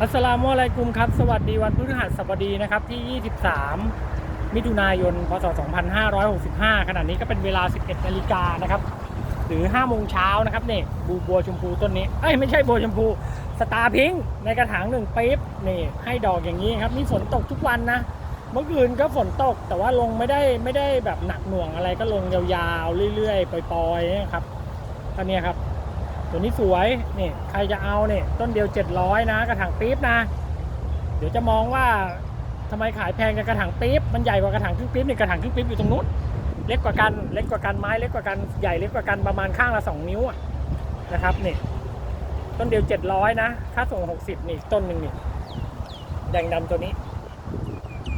อัสสลามุอะลัยกุมครับ สวัสดีวันพฤหัสบดีนะครับที่ 23 มิถุนายน พศ 2565 ขณะนี้ก็เป็นเวลา 11 นาฬิกานะครับ หรือ 5 โมงเช้านะครับเนี่ยบูบัวชมพูต้นนี้ เอ้ย ไม่ใช่บัวชมพู สตาร์พิงค์ในกระถางหนึ่งปี๊บนี่ ให้ดอกอย่างนี้ครับ นี่ฝนตกทุกวันนะ เมื่อคืนก็ฝนตก แต่ว่าลงไม่ได้ไม่ได้แบบหนักหน่วงอะไรก็ลงยาวๆ เรื่อยๆ ปล่อยๆนะครับอันนี้ครับ ตัวนี้สวยนี่ใครจะเอาเนี่ยต้นเดียว 700 นะกระถางปี๊บนะ เดี๋ยวจะมองว่าทำไมขายแพงกับกระถางปี๊บมันใหญ่กว่ากระถางครึ่งปี๊บนี่กระถางครึ่งปี๊บอยู่ตรงนู้นเล็กกว่ากันเล็กกว่ากันไม้เล็กกว่ากันใหญ่เล็กกว่ากันประมาณข้างละ 2 นิ้วนะครับนี่ต้นเดียว 700 นะค่าส่ง 60 นี่ต้นหนึ่งนี่แดงดำตัวนี้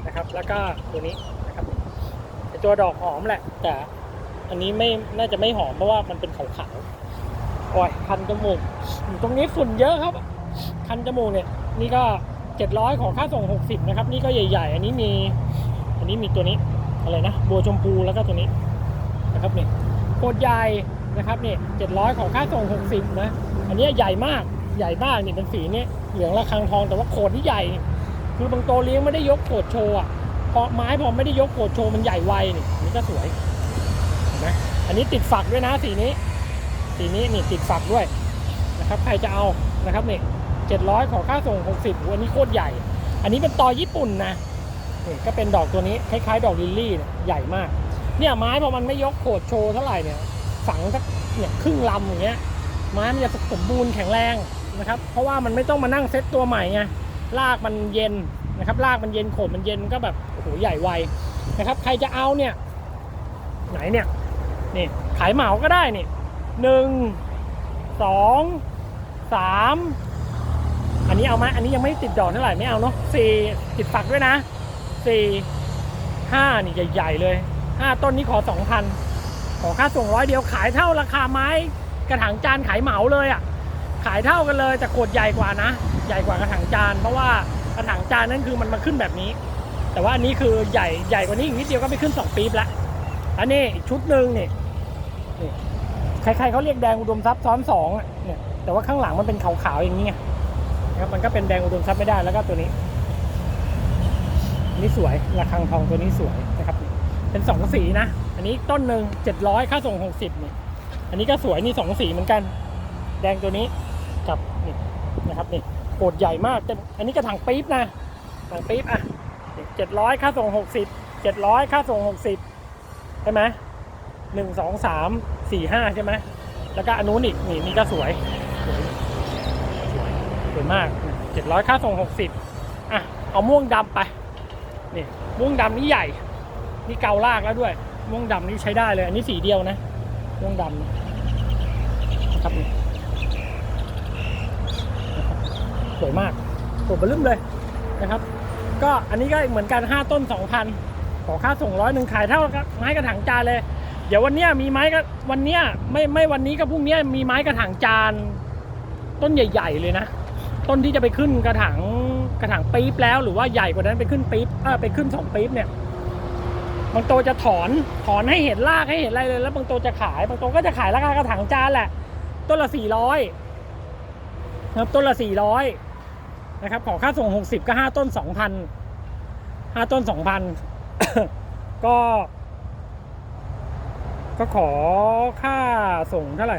นะครับ แล้วก็ตัวนี้นะครับตัวดอกหอมแหละ แต่อันนี้ไม่น่าจะไม่หอมเพราะว่ามันเป็นขาวๆ โอ้ยคันจมูกอยู่ตรงนี้ฝุ่นเยอะครับ คันจมูกเนี่ย นี่ก็700ของค่าส่ง60นะครับ นี่ก็ใหญ่ ๆ อันนี้มี อันนี้มีตัวนี้อะไรนะบัวชมพูแล้วก็ตัวนี้นะครับนี่โคตรใหญ่นะครับนี่700ของค่าส่ง60นะ อันนี้ใหญ่มากใหญ่มากนี่เป็นสีนี้เหลืองระคังทองแต่ว่าโขดที่ใหญ่ คือบางโตเลี้ยงไม่ได้ยกโขดโชว์อะพอไม้พอไม่ได้ยกโขดโชว์มันใหญ่ไวนี่นี่ก็สวยเห็นไหมอันนี้ติดฝักด้วยนะสีนี้ สีนี้นี่ติดฝักด้วยนะครับใครจะเอานะครับนี่เจ็ดร้อยขอค่าส่งหกสิบอันนี้โคตรใหญ่ อันนี้เป็นตอญี่ปุ่นนะนี่ก็เป็นดอกตัวนี้คล้ายๆ ดอกลิลลี่ใหญ่มาก เนี่ยไม้พอมันไม่ยกโขดโชว์เท่าไหร่เนี่ยฝังสักเนี่ยครึ่งลำอย่างเงี้ยไม้มันจะสมบูรณ์แข็งแรงนะครับเพราะว่ามันไม่ต้องมานั่งเซตตัวใหม่ไงรากมันเย็นนะครับรากมันเย็นโขดมันเย็นก็แบบโอ้โหใหญ่ไวนะครับ ใครจะเอาเนี่ยไหนเนี่ยนี่ขายเหมาก็ได้นี่ หนึ่งสองสามอันนี้เอาไหมอันนี้ยังไม่ติดดอกเท่าไหร่ไม่เอาเนาะสี่ติดฝักด้วยนะสี่ห้านี่ใหญ่ๆเลยห้าต้นนี้ขอสองพันขอค่าส่งร้อยเดียวขายเท่าราคาไม้กระถางจานขายเหมาเลยอะ่ะ ขายเท่ากันเลยแต่ขวดใหญ่กว่านะ ใหญ่กว่ากระถางจาน เพราะว่ากระถางจานนั่นคือมันมาขึ้นแบบนี้ แต่ว่าอันนี้คือใหญ่ใหญ่กว่านี้อีกนิดเดียวก็ไปขึ้นสองปี๊บละอันนี้อีกชุดหนึ่งนี่ ใครๆเขาเรียกแดงอุดมทรัพย์ซ้อนสองอะเนี่ยแต่ว่าข้างหลังมันเป็นขาวๆอย่างนี้ไงนะครับมันก็เป็นแดงอุดมทรัพย์ไม่ได้แล้วก็ตัวนี้ นี่สวยระฆังทองตัวนี้สวยนะครับ เป็นสองสีนะ อันนี้ต้นหนึ่งเจ็ดร้อยค่าส่งหกสิบเนี่ยอันนี้ก็สวยนี่สองสีเหมือนกัน แดงตัวนี้กับนี่นะครับนี่โคตรใหญ่มากแต่อันนี้กระถางปี๊บนะถางปี๊บอะเจ็ดร้อยค่าส่งหกสิบเจ็ดร้อยค่าส่งหกสิบใช่ไหม หนึ่งสองสามสี่ห้าใช่ไหมแล้วก็อันนู้นอีกนี่นี่ก็สวย สวยสวยสวยมากเจ็ดร้อยค่าส่งหกสิบอะ เอาม่วงดำไป นี่ ม่วงดำนี่ใหญ่ นี่เกาลากแล้วด้วย ม่วงดำนี่ใช้ได้เลย อันนี้สีเดียวนะ ม่วงดำนะครับนี่สวยมากสวยเบลึ้มเลยนะครับ ก็อันนี้ก็เหมือนกัน 5 ต้น 2,000 ขอค่าส่งร้อยหนึ่งขายเท่ากับไม้กระถางจานเลย เดี๋ยววันเนี้ยมีไม้ก็วันเนี้ยไม่ไม่วันนี้ก็พรุ่งเนี้ยมีไม้กระถางจาน ต้นใหญ่ ๆ เลยนะ ต้นที่จะไปขึ้นกระถางกระถางปี๊บแล้วหรือว่าใหญ่กว่านั้นไปขึ้นปี๊บเออไปขึ้นสองปี๊บเนี่ยบางโตจะถอนถอนให้เห็นรากให้เห็นอะไรเลยแล้วบางโตจะขายบางโตก็จะขายราคากระถางจานแหละ ต้นละสี่ร้อยนะครับต้นละสี่ร้อยนะครับขอค่าส่งหกสิบก็ห้าต้นสองพันห้าต้นสองพันก็ ก็ขอค่าส่งเท่าไหร่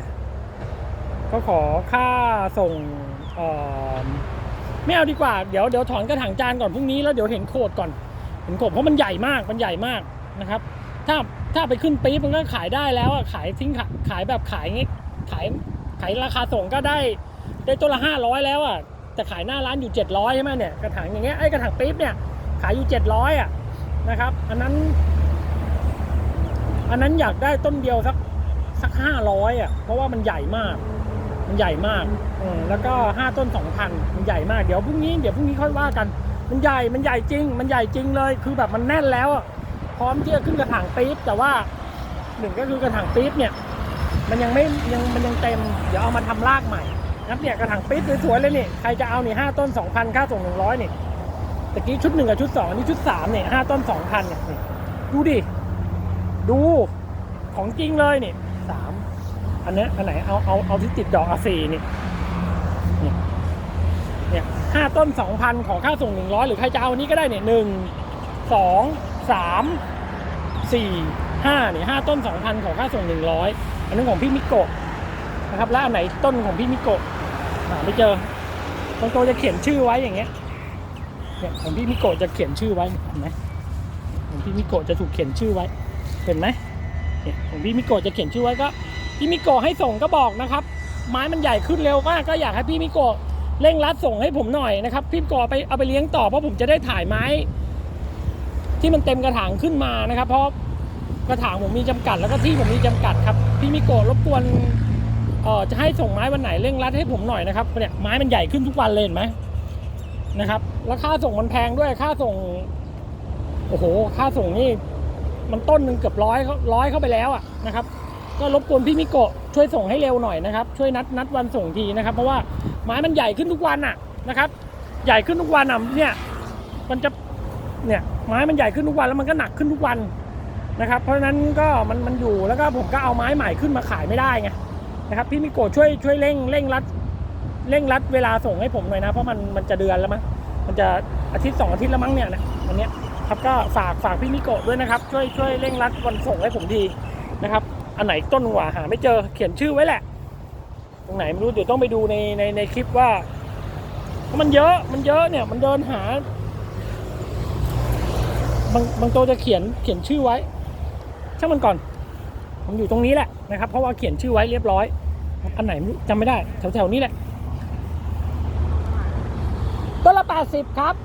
ก็ขอค่าส่งไม่เอาดีกว่า เดี๋ยวเดี๋ยวถอนกระถางจานก่อนพรุ่งนี้แล้วเดี๋ยวเห็นโคดก่อน เห็นโคดเพราะมันใหญ่มาก มันใหญ่มากนะครับ ถ้าถ้าไปขึ้นปี๊บมันก็ขายได้แล้วอะขายทิ้งขายขายแบบขายงี้ ขายขายราคาส่งก็ได้ ได้ต้นละห้าร้อยแล้วอะ แต่ขายหน้าร้านอยู่เจ็ดร้อยใช่ไหมเนี่ย กระถางอย่างเงี้ย ไอ้กระถางปี๊บเนี่ย ขายอยู่เจ็ดร้อยอะนะครับ อันนั้น อันนั้นอยากได้ต้นเดียวสักสักห้าร้อยอะ เพราะว่ามันใหญ่มาก มันใหญ่มากอืมแล้วก็ห้าต้นสองพันมันใหญ่มาก เดี๋ยวพรุ่งนี้ เดี๋ยวพรุ่งนี้ค่อยว่ากัน มันใหญ่ มันใหญ่จริง มันใหญ่จริงเลย คือแบบมันแน่นแล้วอะพร้อมที่จะขึ้นกระถางปี๊บ แต่ว่าหนึ่งก็คือกระถางปี๊บเนี่ย มันยังไม่ยังมันยังเต็ม เดี๋ยวเอามาทำรากใหม่นับเนี่ยกระถางปี๊บสวยๆเลยนี่ ใครจะเอานี่ห้าต้นสองพันค่าส่งหนึ่งร้อยนี่ตะกี้ชุดหนึ่งกับชุดสองอันนี้ชุดสามเนี่ยห้าต้นสองพันเนี่ยนี่ดูดิ ดูของจริงเลยนี่สามอันเนี้ยอันไหนเอาเอาเอาที่ติดดอกอาซีนี่นี่เนี่ยห้าต้นสองพันขอค่าส่งหนึ่งร้อยหรือใครจะเอาอันนี้ก็ได้เนี่ยหนึ่งสองสามสี่ห้าเนี่ยห้าต้นสองพันขอค่าส่งหนึ่งร้อยอันนั้นของพี่มิโกะนะครับแล้วอันไหนต้นของพี่มิโกะหาไม่เจอบางตัวจะเขียนชื่อไว้อย่างเงี้ยเนี่ยของพี่มิโกะจะเขียนชื่อไว้เห็นไหมของพี่มิโกะจะถูกเขียนชื่อไว้ ห็นไหมเนี่ยของพี่มิโกะจะเขียนชื่อไว้ก็พี่มิโกะให้ส่งก็บอกนะครับ ไม้มันใหญ่ขึ้นเร็วมากก็อยากให้พี่มิโกะเร่งรัดส่งให้ผมหน่อยนะครับพี่มิโกะไปเอาไปเลี้ยงต่อเพราะผมจะได้ถ่ายไม้ ที่มันเต็มกระถางขึ้นมานะครับ เพราะกระถางผมมีจำกัดแล้วก็ที่ผมมีจำกัดครับพี่มิโกะรบกวนเอ่อจะให้ส่งไม้วันไหนเร่งรัดให้ผมหน่อยนะครับเนี่ยไม้มันใหญ่ขึ้นทุกวันเลยเห็นไหมนะครับ แล้วค่าส่งมันแพงด้วยค่าส่งโอ้โห ค่าส่งนี่ มันต้นหนึ่งเกือบร้อยร้อยเข้าไปแล้วอะนะครับ ก็รบกวนพี่มิโกะช่วยส่งให้เร็วหน่อยนะครับ ช่วยนัดนัดวันส่งทีนะครับ เพราะว่าไม้มันใหญ่ขึ้นทุกวันอะนะครับ ใหญ่ขึ้นทุกวันอะเนี่ยมันจะเนี่ยไม้มันใหญ่ขึ้นทุกวันแล้วมันก็หนักขึ้นทุกวันนะครับ เพราะฉะนั้นก็มันมันอยู่แล้วก็ผมก็เอาไม้ใหม่ขึ้นมาขายไม่ได้ไงนะครับพี่มิโกะช่วยช่วยเร่งเร่งรัดเร่งรัดเวลาส่งให้ผมหน่อยนะ เพราะมันมันจะเดือนแล้วมั้งมันจะอาทิตย์สองอาทิตย์แล้วมั้งเนี่ยนะวันเนี้ย ครับก็ฝากฝากพี่มิโกะด้วยนะครับ ช่วยช่วยเร่งรัดวันส่งให้ผมทีนะครับ อันไหนต้นหว่าหาไม่เจอเขียนชื่อไว้แหละ ตรงไหนไม่รู้เดี๋ยวต้องไปดูในในในคลิปว่าเพราะมันเยอะมันเยอะเนี่ยมันเดินหา บางบางตัวจะเขียนเขียนชื่อไว้ช่างมันก่อน ผมอยู่ตรงนี้แหละนะครับ เพราะว่าเขียนชื่อไว้เรียบร้อย อันไหนไม่รู้จำไม่ได้แถวแถวๆนี้แหละต้นละแปดสิบครับ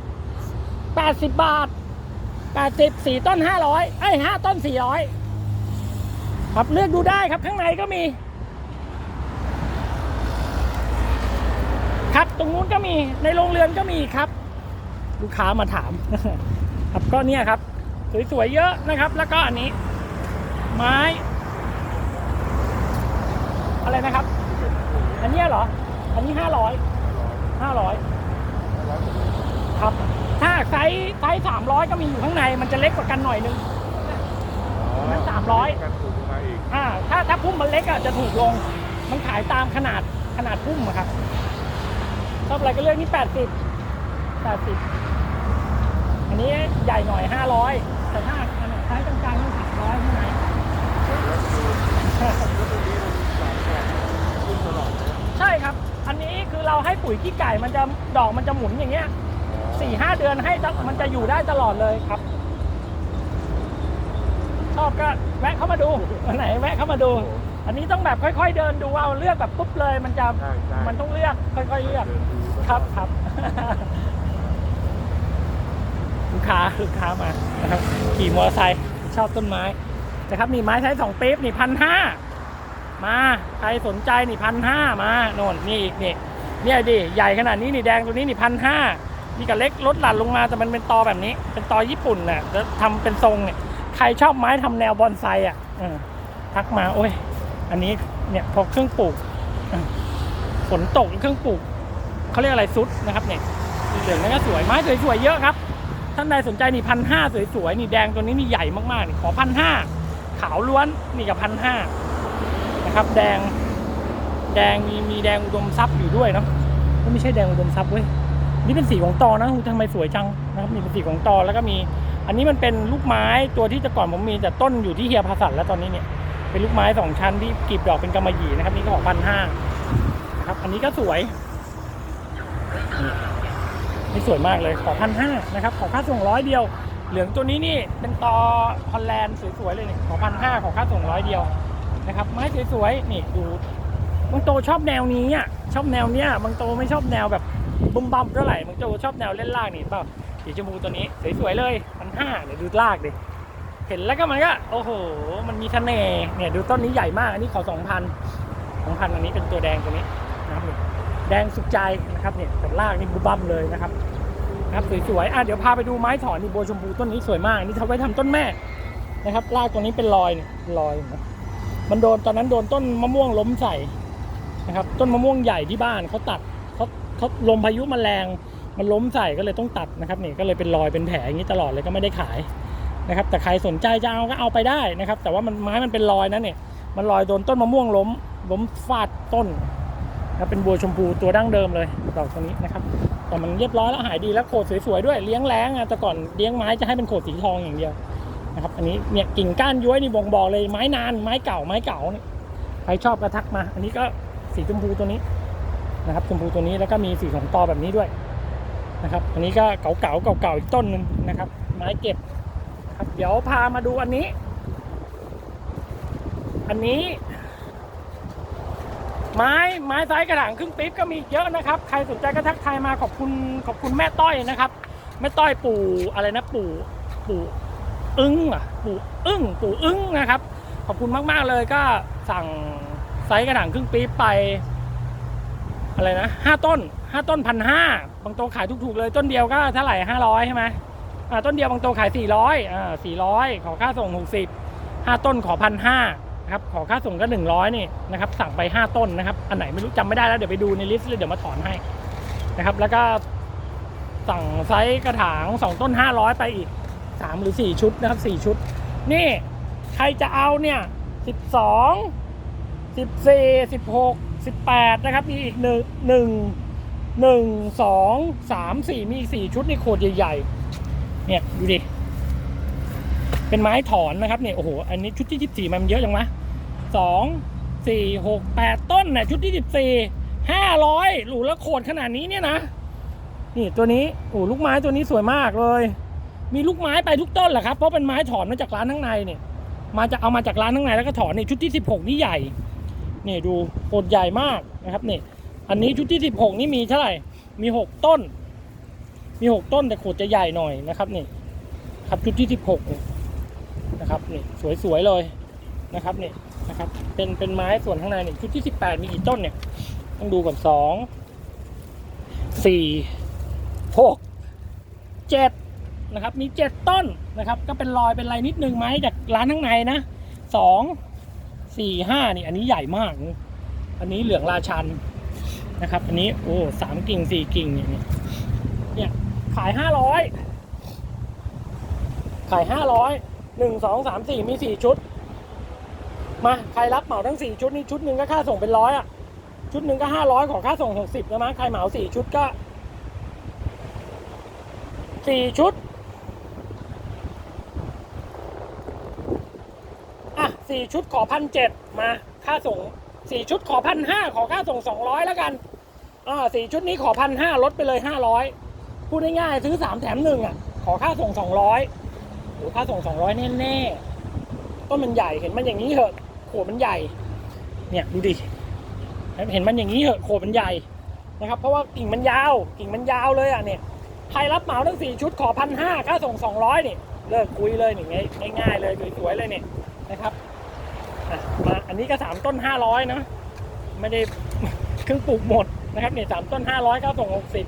แปดสิบบาท แปดสิบสี่ต้นห้าร้อยไอ้ห้าต้นสี่ร้อยครับเลือกดูได้ครับข้างในก็มี ครับตรงนู้นก็มีในโรงเรือนก็มีครับ ลูกค้ามาถาม ครับก็เนี่ยครับ สวยๆเยอะนะครับ แล้วก็อันนี้ ไม้ อะไรนะครับ อันเนี้ยเหรอ อันนี้ห้าร้อยห้าร้อยครับ ถ้าไซส์ไซส์สามร้อยก็มีอยู่ข้างในมันจะเล็กกว่ากันหน่อยนึงนั้น300 กันถูกมาอีกอ่าถ้าถ้าพุ่มมันเล็กอะจะถูกลง มันขายตามขนาดขนาดพุ่มอะครับชอบอะไรก็เลือกนี่แปดสิบแปดสิบอันนี้ใหญ่หน่อยห้าร้อยแต่ถ้าอันไหนไซส์กลางๆต้องสามร้อยเท่านั้นแล้วดูแล้วตรงนี้มันสามแสนขึ้นตลอดเลยใช่ครับ อันนี้คือเราให้ปุ๋ยขี้ไก่มันจะดอกมันจะหมุนอย่างเงี้ย สี่ห้าเดือนให้ตลมันจะอยู่ได้ตลอดเลยครับ ชอบก็แวะเข้ามาดูอันไหนแวะเข้ามาดู อันนี้ต้องแบบค่อย ๆ เดินดูเอาเลือกแบบปุ๊บเลย มันจะใช่ใช่ มันต้องเลือกค่อย ๆ เลือกเดินดูครับครับ ลูกค้าลูกค้ามานะครับขี่มอเตอร์ไซค์ชอบต้นไม้นะครับนี่ไม้ใช้สองปี๊บนี่พันห้ามาใครสนใจนี่พันห้ามาโน่นนี่อีกนี่เนี่ยดิใหญ่ขนาดนี้นี่แดงตัวนี้นี่พันห้า นี่กับเล็กลดหลั่นลงมาแต่มันเป็นตอแบบนี้ เป็นตอญี่ปุ่นน่ะแล้วทำเป็นทรงเนี่ยใครชอบไม้ทำแนวบอนไซอะอทักมาโอ้ย อันนี้เนี่ยพอเครื่องปลูกฝนตกเครื่องปลูกเขาเรียกอะไรซุดนะครับเนี่ยสีเหลืองนั่นก็สวยไม้สวยๆเยอะครับท่านใดสนใจนี่พันห้าสวยๆนี่แดงตัวนี้นี่ใหญ่มากๆนี่ขอพันห้าขาวล้วนนี่กับพันห้านะครับ แดง แดงมีมีแดงอุดมทรัพย์อยู่ด้วยเนาะไม่ใช่แดงอุดมทรัพย์เว้ย นี่เป็นสีของตอนะทำไมสวยจังนะครับนี่เป็นสีของตอแล้วก็มี อันนี้มันเป็นลูกไม้ตัวที่แต่ก่อนผมมีแต่ต้นอยู่ที่เฮียพาสันแล้วตอนนี้เนี่ยเป็นลูกไม้สองชั้นที่กลีบดอกเป็นกำมะหยี่นะครับ นี่ก็ของพันห้านะครับ อันนี้ก็สวยนี่สวยมากเลยขอพันห้านะครับ ขอค่าส่งร้อยเดียว เหลืองตัวนี้นี่เป็นตอฮอลแลนด์สวยๆเลยนี่ขอพันห้าขอค่าส่งร้อยเดียวนะครับ ไม้สวยๆนี่ดูบางโตชอบแนวนี้อะชอบแนวเนี้ยบางโตไม่ชอบแนวแบบ บุมบัมเท่าไหร่บางโตชอบแนวเล่นลากนี่เปล่าสีชมพูตัวนี้สวยๆเลยพันห้าเดี๋ยวดูลากดิเห็นแล้วก็มันก็โอ้โห มันมีเสน่ห์เนี่ยดูต้นนี้ใหญ่มาก อันนี้ขอสองพันสองพันอันนี้เป็นตัวแดงตัวนี้นะครับแดงสุดใจนะครับเนี่ยแต่ลากนี่บุ้มบัมเลยนะครับนะครับสวยๆอะเดี๋ยวพาไปดูไม้ถอนนี่โบชมพูต้นนี้สวยมากอันนี่ทำไว้ทำต้นแม่นะครับรากตัวนี้เป็นรอยรอยนไหมมันโดนตอนนั้นโดนต้นมะม่วงล้มใส่นะครับ ต้นมะม่วงใหญ่ที่บ้านเขาตัด เขาลมพายุมันแรงมันล้มใส่ก็เลยต้องตัดนะครับนี่ก็เลยเป็นรอยเป็นแผลอย่างนี้ตลอดเลยก็ไม่ได้ขายนะครับ แต่ใครสนใจจะเอาก็เอาไปได้นะครับ แต่ว่ามันไม้มันเป็นรอยนะเนี่ยมันรอยโดนต้นมะม่วงล้มล้มฟาดต้นนะครับเป็นบัวชมพูตัวดั้งเดิมเลยดอกตัวนี้นะครับแต่มันเรียบร้อยแล้วหายดีแล้วโขดสวยๆด้วยเลี้ยงแรงอะแต่ก่อนเลี้ยงไม้จะให้เป็นโขดสีทองอย่างเดียวนะครับ อันนี้เนี่ยกิ่งก้านย้วยนี่บ่งบอกเลยไม้นานไม้เก่าไม้เก่านี่ใครชอบก็ทักมา อันนี้ก็สีชมพูตัวนี้ นะครับชมพูตัวนี้แล้วก็มีสีของตอแบบนี้ด้วยนะครับ อันนี้ก็เก่าๆเก่าๆอีกต้นหนึ่งนะครับ ไม้เก็บครับ เดี๋ยวพามาดูอันนี้ อันนี้ ไม้ไม้ไซส์กระถางครึ่งปี๊บก็มีเยอะนะครับ ใครสนใจก็ทักทายมาขอบคุณขอบคุณแม่ต้อยนะครับแม่ต้อยปู่อะไรนะปู่ปู่อึ้งอะปู่อึ้งปู่อึ้งนะครับ ขอบคุณมากๆเลยก็สั่งไซส์กระถางครึ่งปี๊บไป อะไรนะห้าต้นห้าต้นพันห้าบางตัวขายถูกๆเลยต้นเดียวก็เท่าไหร่ห้าร้อยใช่ไหมอ่าต้นเดียวบางตัวขายสี่ร้อยอ่าสี่ร้อยขอค่าส่งหกสิบห้าต้นขอพันห้าครับขอค่าส่งก็หนึ่งร้อยนี่นะครับสั่งไปห้าต้นนะครับอันไหนไม่รู้จำไม่ได้แล้วเดี๋ยวไปดูในลิสต์เลยเดี๋ยวมาถอนให้นะครับแล้วก็สั่งไซส์กระถางสองต้นห้าร้อยไปอีกสามหรือสี่ชุดนะครับสี่ชุด นี่ใครจะเอาเนี่ยสิบสองสิบสี่สิบหก สิบแปดนะครับ มีอีกหนึ่งหนึ่งสองสามสี่มีอีกสี่ชุดในโคตรใหญ่ๆ เนี่ย ดูดิ เป็นไม้ถอนนะครับเนี่ย โอ้โห อันนี้ชุดที่สิบสี่มันเยอะจังวะสองสี่หกแปดต้นเนี่ยชุดที่สิบสี่ห้าร้อยหรูแล้วโขดขนาดนี้เนี่ยนะ นี่ตัวนี้ โอ้ลูกไม้ตัวนี้สวยมากเลย มีลูกไม้ไปทุกต้นแหละครับ เพราะเป็นไม้ถอนมาจากร้านข้างในเนี่ย มาจะเอามาจากร้านข้างในแล้วก็ถอนนี่ชุดที่สิบหกนี่ใหญ่ นี่ดูโคตรใหญ่มากนะครับนี่อันนี้ชุดที่สิบหกนี่มีเท่าไหร่ มีหกต้น มีหกต้นแต่โขดจะใหญ่หน่อยนะครับนี่ครับชุดที่สิบหกนะครับนี่สวยๆเลยนะครับนี่นะครับเป็นเป็นไม้ส่วนข้างในนี่ชุดที่สิบแปดมีกี่ต้นเนี่ยต้องดูก่อนสองสี่หกเจ็ดนะครับมีเจ็ดต้นนะครับ ก็เป็นรอยเป็นอะไรนิดนึงไม้จากร้านข้างในนะสอง สี่ห้านี่อันนี้ใหญ่มาก อันนี้เหลืองราชันนะครับ อันนี้โอ้สามกิ่งสี่กิ่งเนี่ยเนี่ยขายห้าร้อยขายห้าร้อยหนึ่งสองสามสี่มีสี่ชุด มา ใครรับเหมาทั้งสี่ชุดนี้ชุดหนึ่งก็ค่าส่งเป็นร้อยอะ ชุดหนึ่งก็ห้าร้อยของค่าส่งหกสิบนะมั้งใครเหมาสี่ชุดก็สี่ชุด อะ สี่ชุดขอพันเจ็ดมาค่าส่งสี่ชุดขอพันห้าขอค่าส่งสองร้อยแล้วกันอ่าสี่ชุดนี้ขอพันห้าลดไปเลยห้าร้อยพูดง่ายๆซื้อสามแถมหนึ่งอะ ขอค่าส่งสองร้อยโอ้ค่าส่งสองร้อยแน่ๆต้นมันใหญ่เห็นมันอย่างนี้เหอะโขดมันใหญ่ เนี่ยดูดิเห็นมันอย่างนี้เหอะโขดมันใหญ่นะครับ เพราะว่ากิ่งมันยาว กิ่งมันยาวเลยอะเนี่ยใครรับเหมาทั้งสี่ชุดขอพันห้าค่าส่งสองร้อยนี่เลิกคุยเลยนี่ง่ายง่ายๆเลยสวยๆเลยเนี่ยนะครับ มาอันนี้ก็สามต้นห้าร้อยนะไม่ได้ครึ่งปลูกหมดนะครับเนี่ยสามต้นห้าร้อยค่าส่งหกสิบ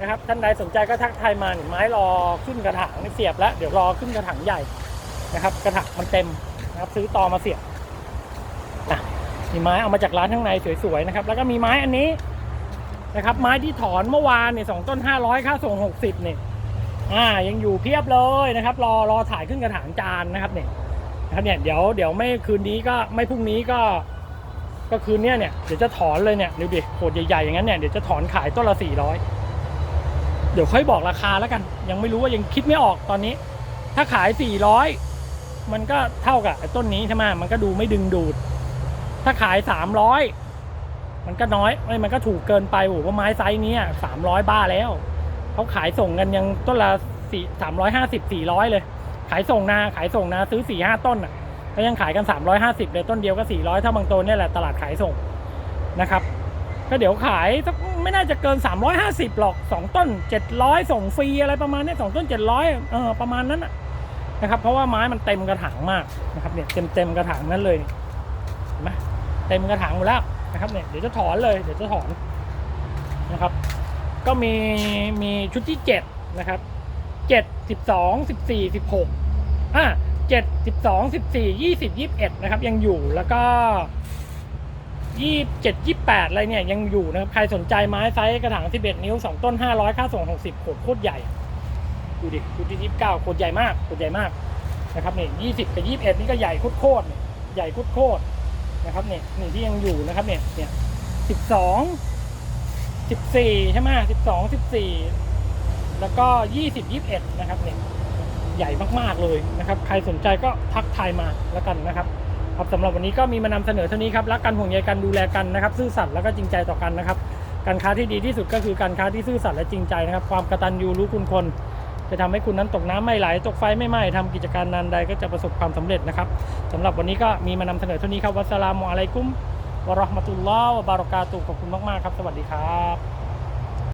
นะครับท่านใดสนใจก็ทักทายมาหนึ่งไม้รอขึ้นกระถางเสียบแล้วเดี๋ยวรอขึ้นกระถางใหญ่นะครับ กระถางมันเต็มนะครับซื้อตอมาเสียบอะมีไม้เอามาจากร้านข้างในสวยๆนะครับ แล้วก็มีไม้อันนี้นะครับ ไม้ที่ถอนเมื่อวานเนี่ยสองต้นห้าร้อยค่าส่งหกสิบเนี่ยอ่ายังอยู่เพียบเลยนะครับ รอรอถ่ายขึ้นกระถางจานนะครับเนี่ย นะครับเนี่ยเดี๋ยวเดี๋ยวไม่คืนนี้ก็ไม่พรุ่งนี้ก็ ก็คืนเนี้ยเนี่ยเดี๋ยวจะถอนเลยเนี่ยดูดิโคตรใหญ่ๆอย่างนั้นเนี่ยเดี๋ยวจะถอนขายต้นละสี่ร้อยเดี๋ยวค่อยบอกราคาแล้วกัน ยังไม่รู้ว่ายังคิดไม่ออกตอนนี้ ถ้าขายสี่ร้อยมันก็เท่ากับต้นนี้ใช่ไหมมันก็ดูไม่ดึงดูด ถ้าขายสามร้อยมันก็น้อยเอ้มันก็ถูกเกินไปโอ้โหว่าไม้ไซส์นี้สามร้อยบ้าแล้วเขาขายส่งกันยังต้นละสี่สามร้อยห้าสิบสี่ร้อยเลย ขายส่งนาขายส่งนาซื้อสี่ห้าต้นอะก็ยังขายกันสามร้อยห้าสิบเลยต้นเดียวก็สี่ร้อยถ้าบางต้นเนี่ยแหละตลาดขายส่งนะครับก็เดี๋ยวขายสักไม่น่าจะเกินสามร้อยห้าสิบหรอกสองต้นเจ็ดร้อยส่งฟรีอะไรประมาณนี้สองต้นเจ็ดร้อยเออประมาณนั้นนะครับ เพราะว่าไม้มันเต็มกระถางมากนะครับเนี่ยเต็มเต็มกระถางนั้นเลยเห็นไหมเต็มกระถางหมดแล้วนะครับเนี่ยเดี๋ยวจะถอนเลยเดี๋ยวจะถอนนะครับ ก็มีมีชุดที่เจ็ดนะครับเจ็ดสิบส องสิบสี่สิบหกอะเจ็ดสิบสองสิบสี่ยี่สิบยี่สิบเอ็ดนะครับ ยังอยู่แล้วก็ยี่เจ็ดยี่แปดอะไรเนี่ยยังอยู่นะครับ ใครสนใจไม้ไซส์กระถางสิบเอ็ดนิ้วสองต้นห้าร้อยค่าส่งหกสิบโคตรโคตรใหญ่ ดูดิดูที่ยี่สิบเก้าโคตรใหญ่มากโคตรใหญ่มากนะครับเนี่ยยี่สิบกับยี่สิบเอ็ดนี่ก็ใหญ่โคตรโคตรใหญ่โคตรโคตรนะครับเนี่ยนี่ที่ยังอยู่นะครับเนี่ยเนี่ยสิบสอง14ใช่ไหม12 14แล้วก็20 21นะครับเนี่ย ใหญ่มากๆเลยนะครับ ใครสนใจก็ทักทายมาแล้วกันนะครับครับสำหรับวันนี้ก็มีมานำเสนอเท่านี้ครับรักกันห่วงใยกันดูแลกันนะครับซื่อสัตย์แล้วก็จริงใจต่อกันนะครับ การค้าที่ดีที่สุดก็คือการค้าที่ซื่อสัตย์และจริงใจนะครับ ความกระตัญญูรู้คุณคน จะทำให้คุณนั้นตกน้ำไม่ไหลตกไฟไม่ไหม้ทำกิจการนานใดก็จะประสบความสำเร็จนะครับสำหรับวันนี้ก็มีมานำเสนอเท่านี้ครับวัสสลามุอะลัยกุมวะราะห์มะตุลลอฮ์วะบารอกาตุขอบคุณมากๆครับ สวัสดีครับ